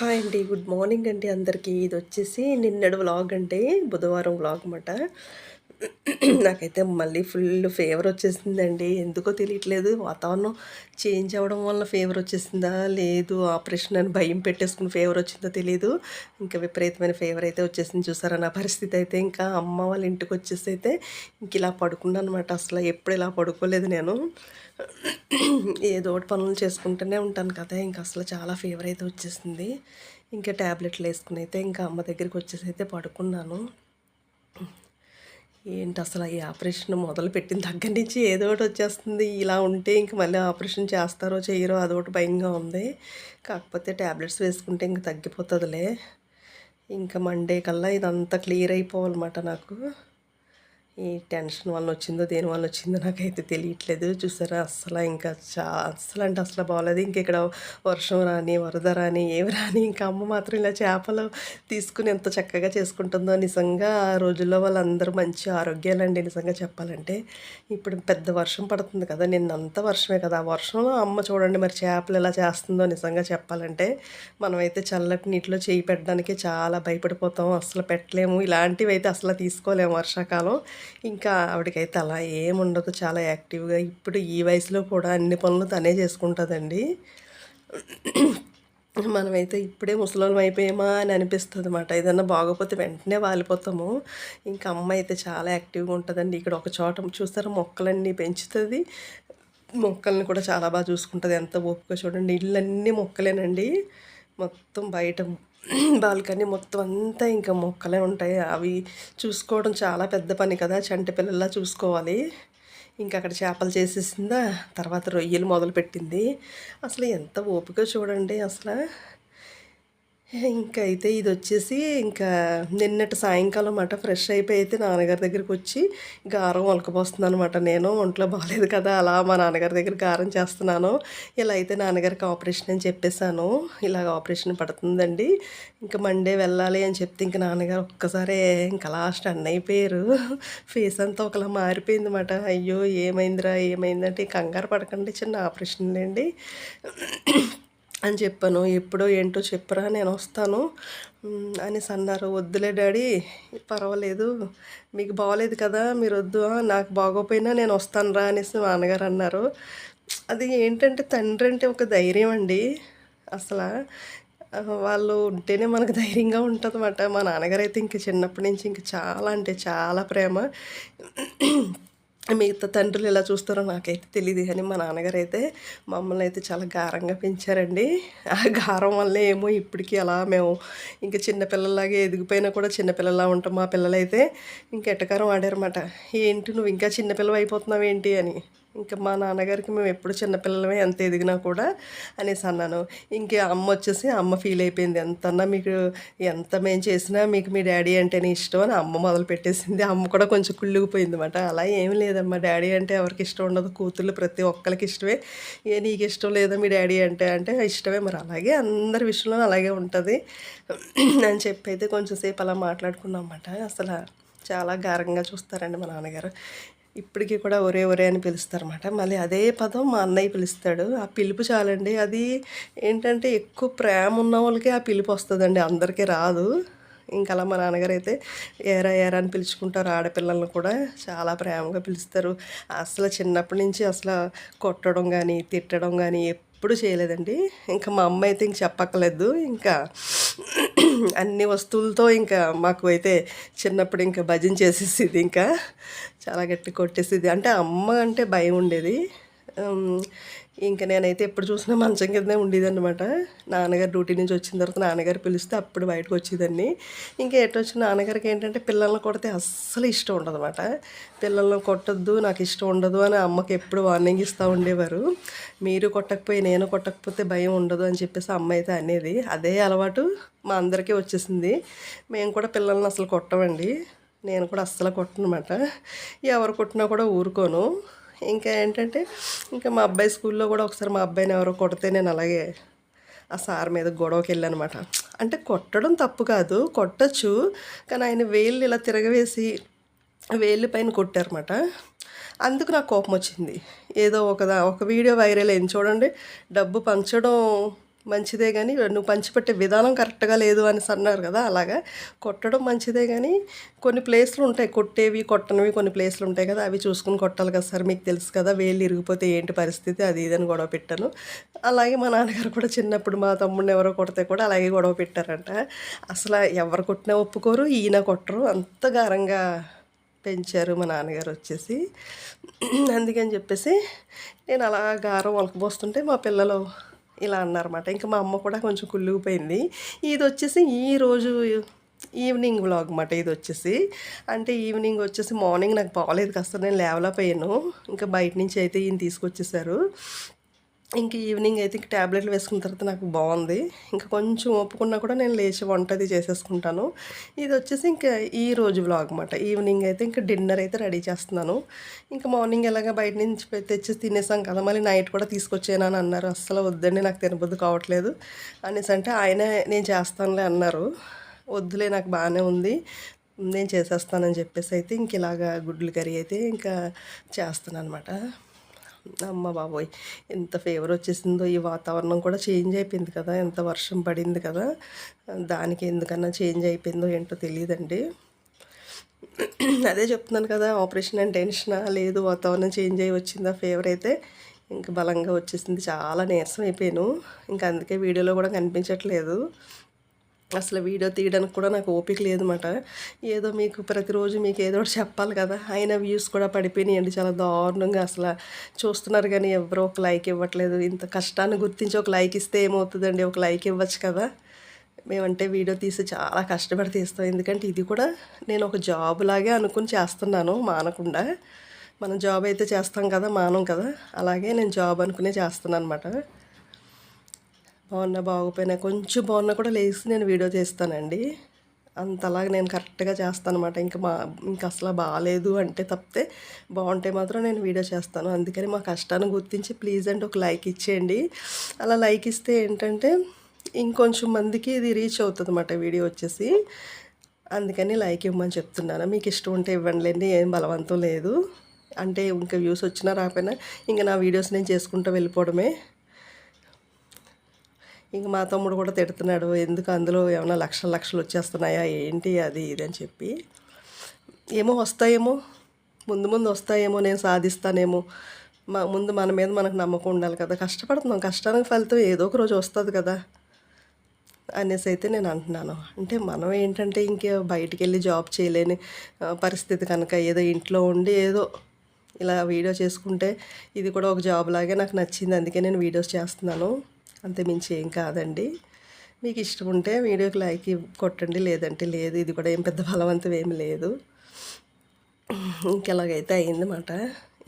Hi అండి. Good morning అండి అందరికీ. ఇది వచ్చేసి నిన్నటి వ్లాగ్ అంటే బుధవారం వ్లాగ్ అన్నమాట. నాకైతే మళ్ళీ ఫుల్ ఫీవర్ వచ్చేసిందండి. ఎందుకో తెలియట్లేదు. వాతావరణం చేంజ్ అవ్వడం వల్ల ఫీవర్ వచ్చేసిందా? లేదు. ఆపరేషన్ అని భయం పెట్టేసుకుని ఫీవర్ వచ్చిందో తెలియదు ఇంకా విపరీతమైన ఫీవర్ అయితే వచ్చేసింది. చూసారా నా పరిస్థితి అయితే. ఇంకా అమ్మ వాళ్ళ ఇంటికి వచ్చేసి అయితే ఇంక ఇలా పడుకున్నాను అనమాట అసలు ఎప్పుడు ఇలా పడుకోలేదు నేను. ఏదో ఒకటి పనులు చేసుకుంటూనే ఉంటాను కదా. ఇంకా అసలు చాలా ఫీవర్ అయితే వచ్చేసింది. ఇంకా ట్యాబ్లెట్లు వేసుకుని అయితే ఇంకా అమ్మ దగ్గరికి వచ్చేసి అయితే పడుకున్నాను. ఏంటి అసలు ఈ ఆపరేషన్ మొదలు పెట్టిన దగ్గర నుంచి ఏదో ఒకటి వచ్చేస్తుంది. ఇలా ఉంటే ఇంక మళ్ళీ ఆపరేషన్ చేస్తారో చేయరో అదొకటి భయంగా ఉంది. కాకపోతే ట్యాబ్లెట్స్ వేసుకుంటే ఇంక తగ్గిపోతుందిలే. ఇంకా మండే కల్లా ఇదంతా క్లియర్ అయిపోవాలన్నమాట నాకు. ఈ టెన్షన్ వల్ల వచ్చిందో దేని వల్ల వచ్చిందో నాకైతే తెలియట్లేదు. చూసారా? అస్సలు ఇంకా చా అస్సలు అంటే అసలు బాగోలేదు ఇంక ఇక్కడ వర్షం రాని వరద రాని ఏమి రాని ఇంకా అమ్మ మాత్రం ఇలా చేపలు తీసుకుని ఎంత చక్కగా చేసుకుంటుందో నిజంగా ఆ రోజుల్లో వాళ్ళందరూ మంచి ఆరోగ్యాలండి నిజంగా చెప్పాలంటే. ఇప్పుడు పెద్ద వర్షం పడుతుంది కదా నిన్నంత వర్షమే కదా. ఆ వర్షంలో అమ్మ చూడండి మరి చేపలు ఎలా చేస్తుందో నిజంగా చెప్పాలంటే. మనమైతే చల్లటి నీటిలో చేయి పెట్టడానికి చాలా భయపడిపోతాం. అసలు పెట్టలేము. ఇలాంటివి అయితే అసలు తీసుకోలేము వర్షాకాలం. ఇంకా ఆవిడకైతే అలా ఏముండదు చాలా యాక్టివ్గా ఇప్పుడు ఈ వయసులో కూడా అన్ని పనులు తనే చేసుకుంటుందండి. మనమైతే ఇప్పుడే ముసలోళ్ళం అయిపోయామా అని అనిపిస్తుంది అనమాట ఏదన్నా బాగోపోతే వెంటనే వాలిపోతాము. ఇంకా అమ్మ అయితే చాలా యాక్టివ్గా ఉంటుందండి. ఇక్కడ ఒక చోట చూస్తారా మొక్కలన్నీ పెంచుతుంది. మొక్కల్ని కూడా చాలా బాగా చూసుకుంటుంది. ఎంత ఓపిక చూడండి. ఇళ్ళన్నీ మొక్కలేనండి. మొత్తం బయట బాల్కనీ మొత్తం అంతా ఇంకా మొక్కలే ఉంటాయి. అవి చూసుకోవడం చాలా పెద్ద పని కదా చంటి పిల్లల్లా చూసుకోవాలి. ఇంకా అక్కడ చేపలు చేసేసిందా తర్వాత రొయ్యలు మొదలుపెట్టింది. అసలు ఎంత ఓపిక చూడండి అసలు. ఇంకా అయితే ఇది వచ్చేసి ఇంకా నిన్నటి సాయంకాలం అన్నమాట ఫ్రెష్ అయిపోయి అయితే నాన్నగారి దగ్గరికి వచ్చి గారం ఒలకపోస్తుంది అనమాట నేను ఒంట్లో బాగాలేదు కదా అలా మా నాన్నగారి దగ్గర గారం చేస్తున్నాను. ఇలా అయితే నాన్నగారికి ఆపరేషన్ అని చెప్పేశాను. ఇలాగ ఆపరేషన్ పడుతుందండి. ఇంకా మండే వెళ్ళాలి అని చెప్తే ఇంకా నాన్నగారు ఒక్కసారే ఇంకా లాస్ట్ స్టన్ అయిపోయారు. ఫేస్ అంతా ఒకలా మారిపోయింది అనమాట అయ్యో ఏమైందిరా ఏమైందంటే కంగారు పడకండి చిన్న ఆపరేషన్ అండి అని చెప్పాను. ఎప్పుడో ఏంటో చెప్పరా నేను వస్తాను. అనేసి అన్నారు. వద్దులే డాడీ పర్వాలేదు. మీకు బాగోలేదు కదా మీరు వద్దు. నాకు బాగోపోయినా నేను వస్తాను రా అనేసి మా నాన్నగారు అన్నారు. అది ఏంటంటే తండ్రి అంటే ఒక ధైర్యం అండి. అసలు వాళ్ళు ఉంటేనే మనకు ధైర్యంగా ఉంటుంది అన్నమాట మా నాన్నగారు అయితే ఇంక చిన్నప్పటి నుంచి ఇంక చాలా అంటే చాలా ప్రేమ. మిగతా తండ్రులు ఎలా చూస్తారో నాకైతే తెలియదు కానీ మా నాన్నగారు అయితే మమ్మల్ని అయితే చాలా గారంగా పెంచారండి. ఆ గారం వల్ల ఏమో ఇప్పటికీ అలా మేము ఇంకా చిన్నపిల్లలాగే ఎదిగిపోయినా కూడా చిన్నపిల్లలా ఉంటాం మా పిల్లలైతే. ఇంక ఎట్టకారం ఆడారన్నమాట. ఏంటి నువ్వు ఇంకా చిన్నపిల్లలు అయిపోతున్నావు ఏంటి అని. ఇంకా మా నాన్నగారికి మేము ఎప్పుడు చిన్నపిల్లలమే ఎంత ఎదిగినా కూడా అనేసి అన్నాను. ఇంకా అమ్మ వచ్చేసి అమ్మ ఫీల్ అయిపోయింది. ఎంతన్నా మీకు ఎంత మేము చేసినా మీకు మీ డాడీ అంటేనే ఇష్టం అని అమ్మ మొదలు పెట్టేసింది. అమ్మ కూడా కొంచెం కుళ్ళిగిపోయింది అనమాట అలా ఏం లేదమ్మా. డాడీ అంటే ఎవరికి ఇష్టం ఉండదు. కూతుళ్ళు ప్రతి ఒక్కరికి ఇష్టమే. ఏ నీకు ఇష్టం లేదా మీ డాడీ అంటే అంటే ఇష్టమే మరి. అలాగే అందరి విషయంలో అలాగే ఉంటుంది. అని చెప్పి అయితే కొంచెంసేపు అలా మాట్లాడుకున్నాం అన్నమాట. అసలు చాలా గారంగా చూస్తారండి మా నాన్నగారు. ఇప్పటికీ కూడా ఒరే ఒరే అని పిలుస్తారన్నమాట. మళ్ళీ అదే పదం మా అన్నయ్య పిలుస్తాడు. ఆ పిలుపు చాలండి. అది ఏంటంటే ఎక్కువ ప్రేమ ఉన్న వాళ్ళకి ఆ పిలుపు వస్తుందండి. అందరికీ రాదు. ఇంకా అలా మా నాన్నగారు అయితే ఏరా ఏరా అని పిలుచుకుంటారు ఆడపిల్లలను కూడా. చాలా ప్రేమగా పిలుస్తారు. అసలు చిన్నప్పటి నుంచి అసలు కొట్టడం కానీ తిట్టడం కానీ ఎప్పుడు చేయలేదండి. ఇంకా మా అమ్మ అయితే ఇంక చెప్పక్కర్లేదు. ఇంకా అన్ని వస్తువులతో ఇంకా మాకు అయితే చిన్నప్పుడు ఇంకా భజన చేసేసేది ఇంకా చాలా గట్టి కొట్టేసేది. అంటే అమ్మ అంటే భయం ఉండేది. ఇంకా నేనైతే ఎప్పుడు చూసినా మంచం కిందే ఉండేదన్నమాట. నాన్నగారు డ్యూటీ నుంచి వచ్చిన తర్వాత నాన్నగారు పిలిస్తే అప్పుడు బయటకు వచ్చేదాన్ని. ఇంకా ఎటొచ్చి నాన్నగారికి ఏంటంటే పిల్లల్ని కొడితే అస్సలు ఇష్టం ఉండదన్నమాట. పిల్లల్ని కొట్టద్దు నాకు ఇష్టం ఉండదు అని అమ్మకి ఎప్పుడు వార్నింగ్ ఇస్తూ ఉండేవారు. మీరు కొట్టకపోయి నేను కొట్టకపోతే భయం ఉండదు అని చెప్పేసి అమ్మ అయితే అనేది. అదే అలవాటు మా అందరికీ వచ్చేసింది. మేము కూడా పిల్లల్ని అసలు కొట్టమండి. నేను కూడా అస్సలు కొట్టనమాట. ఎవరు కొట్టినా కూడా ఊరుకోను. ఇంకా ఏంటంటే ఇంకా మా అబ్బాయి స్కూల్లో కూడా ఒకసారి మా అబ్బాయిని ఎవరో కొడితే నేను అలాగే ఆ సార్ మీద గొడవకి వెళ్ళానమాట. అంటే కొట్టడం తప్పు కాదు కొట్టచ్చు కానీ ఆయన వేళ్ళు ఇలా తిరగవేసి వేళ్ళు పైన కొట్టారన్నమాట. అందుకు నాకు కోపం వచ్చింది. ఏదో ఒకదా ఒక వీడియో వైరల్ అయింది. చూడండి డబ్బు పంచడం మంచిదే కానీ నువ్వు పంచిపెట్టే విధానం కరెక్ట్గా లేదు అని అన్నారు కదా అలాగా? కొట్టడం మంచిదే కానీ కొన్ని ప్లేస్లు ఉంటాయి. కొట్టేవి కొట్టనివి కొన్ని ప్లేస్లు ఉంటాయి కదా అవి చూసుకుని కొట్టాలి కదా సార్ మీకు తెలుసు కదా వేళ్ళు ఇరిగిపోతే ఏంటి పరిస్థితి అది ఇదని గొడవ పెట్టాను. అలాగే మా నాన్నగారు కూడా చిన్నప్పుడు మా తమ్ముడిని ఎవరో కొడితే కూడా అలాగే గొడవ పెట్టారంట. అసలు ఎవరు కొట్టినా ఒప్పుకోరు ఈయన కొట్టరు అంత గారంగా పెంచారు మా నాన్నగారు వచ్చేసి. అందుకని చెప్పేసి నేను అలా గారం వలకపోస్తుంటే మా పిల్లలు ఇలా అన్నారన్నమాట. ఇంకా మా అమ్మ కూడా కొంచెం కుళ్ళిపోయింది ఇది వచ్చేసి ఈరోజు ఈవినింగ్ వ్లాగ్ అన్నమాట ఇది వచ్చేసి అంటే ఈవినింగ్ వచ్చేసి మార్నింగ్ నాకు బాగాలేదు కాస్త నేను లేవలపోయాను ఇంకా బయట నుంచి అయితే ఈయన తీసుకొచ్చేసారు. ఇంక ఈవినింగ్ అయితే ట్యాబ్లెట్లు వేసుకున్న తర్వాత నాకు బాగుంది. ఇంకా కొంచెం ఒప్పుకున్నా కూడా నేను లేచి వంట అది చేసేసుకుంటాను. ఇది వచ్చేసి ఇంకా ఈ రోజు వ్లాగ్ అనమాట ఈవినింగ్ అయితే ఇంకా డిన్నర్ అయితే రెడీ చేస్తున్నాను. ఇంకా మార్నింగ్ ఎలాగ బయట నుంచి తెచ్చి తినేసాం కదా మళ్ళీ నైట్ కూడా తీసుకొచ్చాను అని అన్నారు. అస్సలు వద్దండి నాకు తినబుద్ధి కావట్లేదు. అనేసి అంటే ఆయనే నేను చేస్తానులే అన్నారు. వద్దులే నాకు బాగానే ఉంది. నేను చేసేస్తానని చెప్పేసి అయితే ఇంక ఇలాగా గుడ్లు కర్రీ అయితే ఇంకా చేస్తాను అనమాట అమ్మ బాబోయ్ ఎంత ఫేవర్ వచ్చేసిందో ఈ వాతావరణం కూడా చేంజ్ అయిపోయింది కదా ఎంత వర్షం పడింది కదా దానికి ఎందుకన్నా చేంజ్ అయిపోయిందో ఏంటో తెలియదండి. అదే చెప్తున్నాను కదా ఆపరేషన్ అండ్ టెన్షనా లేదు వాతావరణం చేంజ్ అయ్యి వచ్చిందా ఫేవర్ అయితే? ఇంకా బలంగా వచ్చేసింది చాలా నీరసం అయిపోయాను. ఇంకా అందుకే వీడియోలో కూడా కనిపించట్లేదు. అసలు వీడియో తీయడానికి కూడా నాకు ఓపిక లేదన్నమాట. ఏదో మీకు ప్రతిరోజు మీకు ఏదో ఒకటి చెప్పాలి కదా అయినా వ్యూస్ కూడా పడిపోయినాయండి చాలా దారుణంగా అసలు. చూస్తున్నారు కానీ ఎవరో ఒక లైక్ ఇవ్వట్లేదు. ఇంత కష్టాన్ని గుర్తించి ఒక లైక్ ఇస్తే ఏమవుతుందండి? ఒక లైక్ ఇవ్వచ్చు కదా. మేమంటే వీడియో తీసి చాలా కష్టపడి తీస్తాం. ఎందుకంటే ఇది కూడా నేను ఒక జాబ్ లాగే అనుకుని చేస్తున్నాను మానకుండా. మనం జాబ్ అయితే చేస్తాం కదా మానం కదా. అలాగే నేను జాబ్ అనుకునే చేస్తున్నాను అనమాట బాగున్నా బాగోపోయినా కొంచెం బాగున్నా కూడా లేచి నేను వీడియో చేస్తానండి. అంతలాగా నేను కరెక్ట్గా చేస్తాను అనమాట ఇంకా మా ఇంకా అసలు బాగాలేదు అంటే తప్పితే బాగుంటే మాత్రం నేను వీడియో చేస్తాను. అందుకని మా కష్టాన్ని గుర్తించి ప్లీజ్ అంటే ఒక లైక్ ఇచ్చేయండి. అలా లైక్ ఇస్తే ఏంటంటే ఇంకొంచెం మందికి ఇది రీచ్ అవుతుంది అన్నమాట వీడియో వచ్చేసి. అందుకని లైక్ ఇవ్వమని చెప్తున్నాను. మీకు ఇష్టం ఉంటే ఇవ్వండిలేండి ఏం బలవంతం లేదు. అంటే ఇంకా వ్యూస్ వచ్చినా రాకపోయినా ఇంకా నా వీడియోస్ నేను చేసుకుంటూ వెళ్ళిపోవడమే. ఇంక మా తమ్ముడు కూడా తిడుతున్నాడు ఎందుకు అందులో ఏమైనా లక్షల లక్షలు వచ్చేస్తున్నాయా ఏంటి అది ఇది అని చెప్పి. ఏమో వస్తాయేమో ముందు ముందు వస్తాయేమో నేను సాధిస్తానేమో. మా ముందు మన మీద మనకు నమ్మకం ఉండాలి కదా కష్టపడుతున్నాం కష్టానికి ఫలితం ఏదో ఒక రోజు వస్తుంది కదా. అనేసి అయితే నేను అంటున్నాను. అంటే మనం ఏంటంటే ఇంకే బయటికి వెళ్ళి జాబ్ చేయలేని పరిస్థితి కనుక ఏదో ఇంట్లో ఉండి ఏదో ఇలా వీడియో చేసుకుంటే ఇది కూడా ఒక జాబ్ లాగే నాకు నచ్చింది అందుకే నేను వీడియోస్ చేస్తున్నాను. అంతే మించి ఏం కాదండి. మీకు ఇష్టం ఉంటే వీడియోకి లైక్ కొట్టండి లేదంటే లేదు ఇది కూడా ఏం పెద్ద బలవంతం ఏమి లేదు. ఇంకెలాగైతే అయిందన్నమాట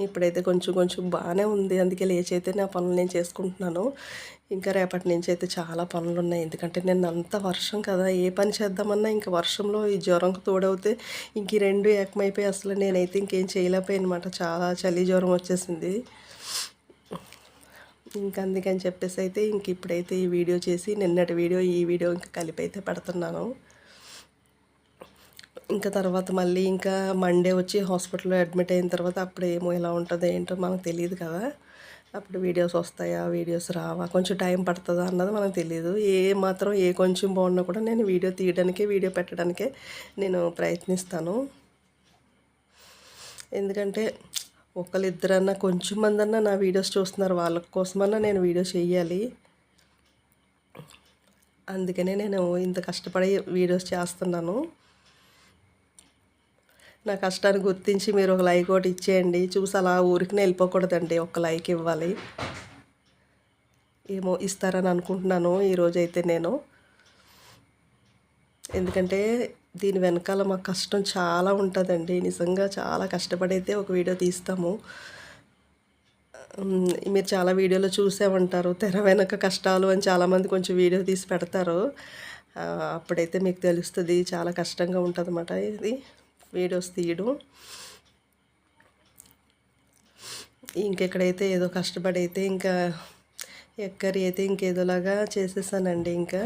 ఇప్పుడైతే కొంచెం కొంచెం బాగానే ఉంది. అందుకే లేచైతే నా పనులు నేను చేసుకుంటున్నాను. ఇంకా రేపటి నుంచి అయితే చాలా పనులు ఉన్నాయి ఎందుకంటే నేను అంత వర్షం కదా ఏ పని చేద్దామన్నా ఇంకా వర్షంలో ఈ జ్వరంకు తోడవుతే ఇంక ఈ రెండు ఏకమైపోయి అసలు నేనైతే ఇంకేం చేయలేకపోయాను అనమాట చాలా చలి జ్వరం వచ్చేసింది. ఇంక అందుకని చెప్పేసి అయితే ఇంక ఇప్పుడైతే ఈ వీడియో చేసి నిన్నటి వీడియో ఈ వీడియో ఇంకా కలిపి అయితే పెడుతున్నాను. ఇంకా తర్వాత మళ్ళీ ఇంకా మండే వచ్చి హాస్పిటల్లో అడ్మిట్ అయిన తర్వాత అప్పుడు ఏమో ఎలా ఉంటుందో ఏంటో మనకు తెలియదు కదా. అప్పుడు వీడియోస్ వస్తాయా వీడియోస్ రావా కొంచెం టైం పడుతుందా అన్నది మనకు తెలియదు. ఏ మాత్రం ఏ కొంచెం బాగున్నా కూడా నేను వీడియో తీయడానికే వీడియో పెట్టడానికే నేను ప్రయత్నిస్తాను. ఎందుకంటే ఒకళ్ళిద్దరన్నా కొంచెం మందన్నా నా వీడియోస్ చూస్తున్నారు. వాళ్ళ కోసమన్నా నేను వీడియో చేయాలి అందుకనే నేను ఇంత కష్టపడి వీడియోస్ చేస్తున్నాను. నా కష్టాన్ని గుర్తించి మీరు ఒక లైక్ ఒకటి ఇచ్చేయండి. చూసి అలా ఊరికి వెళ్ళిపోకూడదండి. ఒక లైక్ ఇవ్వాలి. ఏమో ఇస్తారని అనుకుంటున్నాను ఈరోజైతే నేను. ఎందుకంటే దీని వెనకాల మా కష్టం చాలా ఉంటుందండి. నిజంగా చాలా కష్టపడైతే ఒక వీడియో తీస్తాము. మీరు చాలా వీడియోలో చూసే ఉంటారు తెర వెనక కష్టాలు అని చాలామంది కొంచెం వీడియో తీసి పెడతారు. అప్పుడైతే మీకు తెలుస్తుంది చాలా కష్టంగా ఉంటుందన్నమాట ఇది. వీడియోస్ తీయడం. ఇంకెక్కడైతే ఏదో కష్టపడి అయితే ఇంకా ఎక్కరి అయితే ఇంకేదోలాగా చేసేసానండి ఇంకా.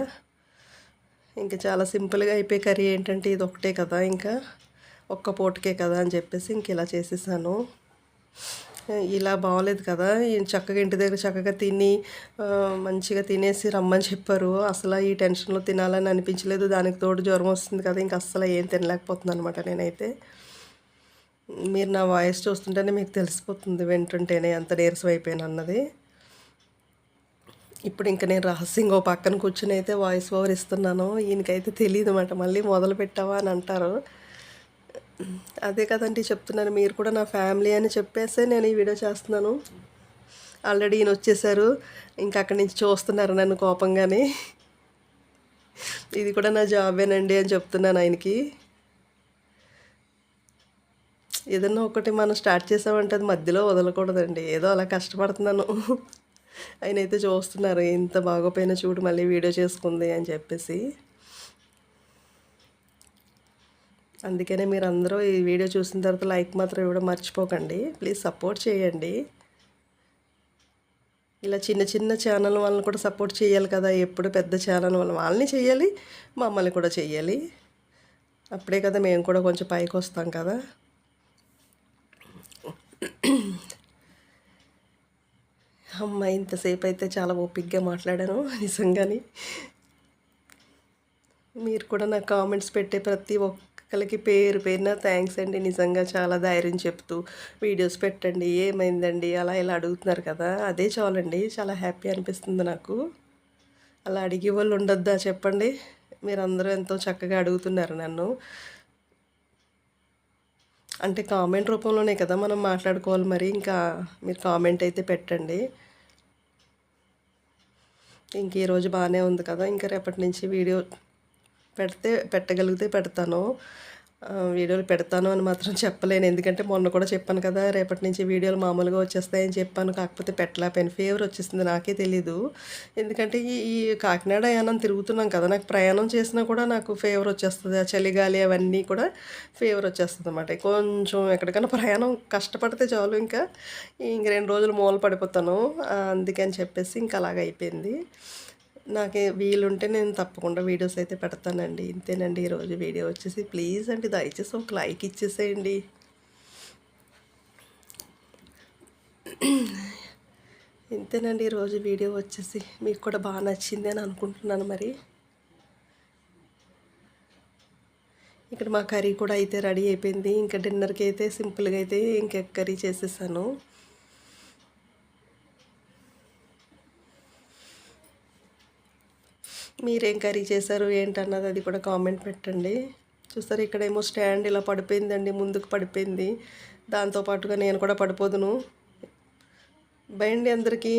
ఇంకా చాలా సింపుల్గా అయిపోయి కర్రీ ఏంటంటే ఇది ఒకటే కదా ఇంకా ఒక్క పూటకే కదా అని చెప్పేసి ఇంక ఇలా చేసేసాను. ఇలా బాగోలేదు కదా చక్కగా ఇంటి దగ్గర చక్కగా తిని మంచిగా తినేసి రమ్మని చెప్పారు. అసలు ఈ టెన్షన్లో తినాలని అనిపించలేదు దానికి తోడు జ్వరం వస్తుంది కదా ఇంకా అస్సలు ఏం తినలేకపోతుంది అనమాట నేనైతే. మీరు నా వాయిస్ చూస్తుంటేనే మీకు తెలిసిపోతుంది వింటుంటేనే ఎంత నీరసం అయిపోయాను అన్నది. ఇప్పుడు ఇంకా నేను రహస్యంగా పక్కన కూర్చుని అయితే వాయిస్ ఓవర్ ఇస్తున్నాను. ఈయనకైతే తెలియదు అనమాట మళ్ళీ మొదలు పెట్టావా అని అంటారు. అదే కదండి చెప్తున్నాను మీరు కూడా నా ఫ్యామిలీ అని చెప్పేసే నేను ఈ వీడియో చేస్తున్నాను. ఆల్రెడీ ఈయన వచ్చేసారు. ఇంకా అక్కడి నుంచి చూస్తున్నారు నన్ను కోపంగానే. ఇది కూడా నా జాబేనండి అని చెప్తున్నాను ఆయనకి. ఏదన్నా ఒకటి మనం స్టార్ట్ చేసామంటే అది మధ్యలో వదలకూడదండి. ఏదో అలా కష్టపడుతున్నాను. ఆయన అయితే చూస్తున్నారు ఇంత బాగోపోయినా చూడు మళ్ళీ వీడియో చేసుకుంది అని చెప్పేసి. అందుకనే మీరు అందరూ ఈ వీడియో చూసిన తర్వాత లైక్ మాత్రం ఇవ్వడం మర్చిపోకండి. ప్లీజ్ సపోర్ట్ చేయండి. ఇలా చిన్న చిన్న ఛానల్ వాళ్ళని కూడా సపోర్ట్ చేయాలి కదా ఎప్పుడు పెద్ద ఛానల్ వాళ్ళని వాళ్ళని చేయాలి మమ్మల్ని కూడా చేయాలి. అప్పుడే కదా మేము కూడా కొంచెం పైకి వస్తాం కదా. అమ్మ ఇంతసేపు అయితే చాలా ఓపిక్గా మాట్లాడాను నిజంగానే. మీరు కూడా నా కామెంట్స్ పెట్టే ప్రతి ఒక్కరికి పేరు పేరున థ్యాంక్స్ అండి. నిజంగా చాలా ధైర్యం చెప్తూ వీడియోస్ పెట్టండి ఏమైందండి అలా ఇలా అడుగుతున్నారు కదా. అదే చాలండి చాలా హ్యాపీ అనిపిస్తుంది నాకు. అలా అడిగే వాళ్ళు ఉండొద్దా చెప్పండి. మీరందరూ ఎంతో చక్కగా అడుగుతున్నారు నన్ను. అంటే కామెంట్ రూపంలోనే కదా మనం మాట్లాడుకోవాలి మరి. ఇంకా మీరు కామెంట్ అయితే పెట్టండి. ఇంక ఈరోజు బాగానే ఉంది కదా ఇంకా రేపటి నుంచి వీడియో పెడితే పెట్టగలిగితే పెడతాను. వీడియోలు పెడతాను అని మాత్రం చెప్పలేను. ఎందుకంటే మొన్న కూడా చెప్పాను కదా రేపటి నుంచి వీడియోలు మామూలుగా వచ్చేస్తాయని చెప్పాను. కాకపోతే పెట్టలేకపోయాను. ఫీవర్ వచ్చేసింది నాకే తెలీదు. ఎందుకంటే ఈ ఈ కాకినాడ యానం తిరుగుతున్నాం కదా నాకు ప్రయాణం చేసినా కూడా నాకు ఫీవర్ వచ్చేస్తుంది. ఆ చలిగాలి అవన్నీ కూడా ఫీవర్ వచ్చేస్తుంది అనమాట కొంచెం ఎక్కడికైనా ప్రయాణం కష్టపడితే చాలు ఇంకా. ఇంక రెండు రోజులు మూల పడిపోతాను. అందుకని చెప్పేసి ఇంకా అలాగ అయిపోయింది. నాకు వీలుంటే నేను తప్పకుండా వీడియోస్ అయితే పెడతానండి. ఇంతేనండి. ఈరోజు వీడియో వచ్చేసి ప్లీజ్ అండి దయచేసి ఒక లైక్ ఇచ్చేసేయండి. ఇంతేనండి ఈరోజు వీడియో వచ్చేసి మీకు కూడా బాగా నచ్చింది అని అనుకుంటున్నాను మరి. ఇక్కడ మా కర్రీ కూడా అయితే రెడీ అయిపోయింది. ఇంకా డిన్నర్కి అయితే సింపుల్గా అయితే ఇంకా కర్రీ చేసేసాను. మీరేం కర్రీ చేశారు? ఏంటన్నది అది కూడా కామెంట్ పెట్టండి. చూస్తారు ఇక్కడేమో స్టాండ్ ఇలా పడిపోయిందండి ముందుకు పడిపోయింది. దాంతోపాటుగా నేను కూడా పడిపోదును. బయండి అందరికీ.